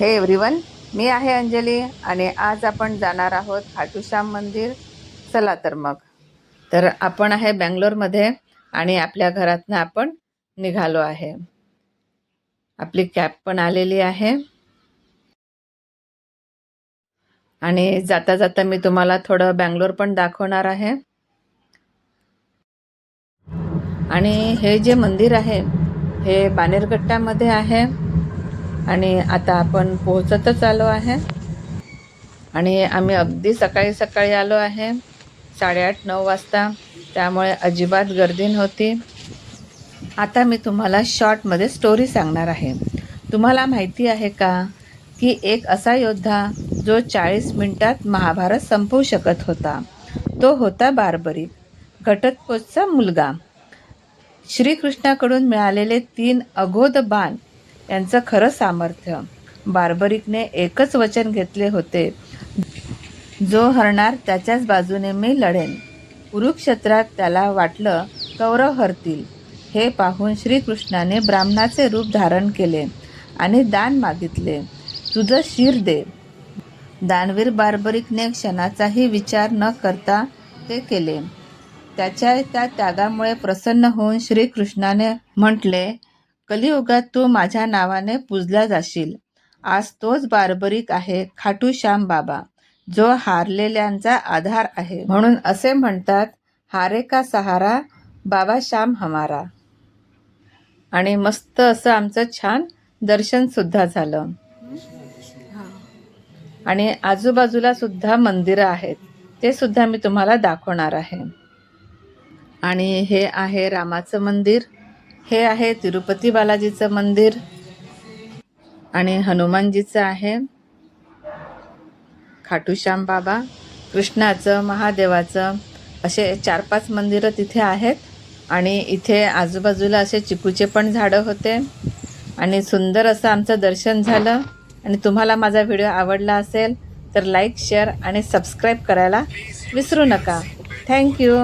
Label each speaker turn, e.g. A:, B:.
A: हे एव्हरीवन मी आहे अंजली आणि आज आपण जाणार आहोत खाटूश्याम मंदिर चला तर मग. तर आपण आहे बँगलोरमध्ये आणि आपल्या घरातनं आपण निघालो आहे. आपली कॅब पण आलेली आहे. आणि जाता जाता मी तुम्हाला थोडं बँगलोर पण दाखवणार आहे. आणि हे जे मंदिर आहे हे बानेरगट्ट्यामध्ये आहे. आणि आता आपण पोहोचतच आलो आहे. आणि आम्ही अगदी सकाळी सकाळी आलो आहे. साडेआठ नऊ वाजता. त्यामुळे अजिबात गर्दी नव्हती. आता मी तुम्हाला शॉर्टमध्ये स्टोरी सांगणार आहे. तुम्हाला माहिती आहे का की एक असा योद्धा जो चाळीस मिनिटात महाभारत संपवू शकत होता. तो होता बारबरी घटोत्कोचचा मुलगा. श्रीकृष्णाकडून मिळालेले तीन अगोद बाण यांचं खरं सामर्थ्य. बार्बरिकने एकच वचन घेतले होते. जो हरणार त्याच्याच बाजूने मी लढेन. कुरुक्षेत्रात त्याला वाटलं कौरव हरतील. हे पाहून श्रीकृष्णाने ब्राह्मणाचे रूप धारण केले आणि दान मागितले. तुझं शिर दे. दानवीर बार्बरिकने क्षणाचाही विचार न करता ते केले. त्याच्या त्या त्यागामुळे प्रसन्न होऊन श्रीकृष्णाने म्हटले कलियुगात तू माझ्या नावाने पूजला जाशील. आज तोच बारबरीक आहे खाटू श्याम बाबा जो हारलेल्यांचा आधार आहे. म्हणून असे म्हणतात हारे का सहारा बाबा श्याम हमारा. आणि मस्त असं आमचं छान दर्शन सुद्धा झालं. आणि आजूबाजूला सुद्धा मंदिरं आहेत ते सुद्धा मी तुम्हाला दाखवणार आहे. आणि हे आहे रामाचं मंदिर. हे आहे तिरुपती बालाजीचं मंदिर आणि हनुमानजीचं आहे खाटूश्याम बाबा कृष्णाचं महादेवाचं असे चार पाच मंदिरं तिथे आहेत. आणि इथे आजूबाजूला असे चिकूचे पण झाडं होते. आणि सुंदर असं आमचं दर्शन झालं. आणि तुम्हाला माझा व्हिडिओ आवडला असेल तर लाईक शेअर आणि सबस्क्राईब करायला विसरू नका. थँक्यू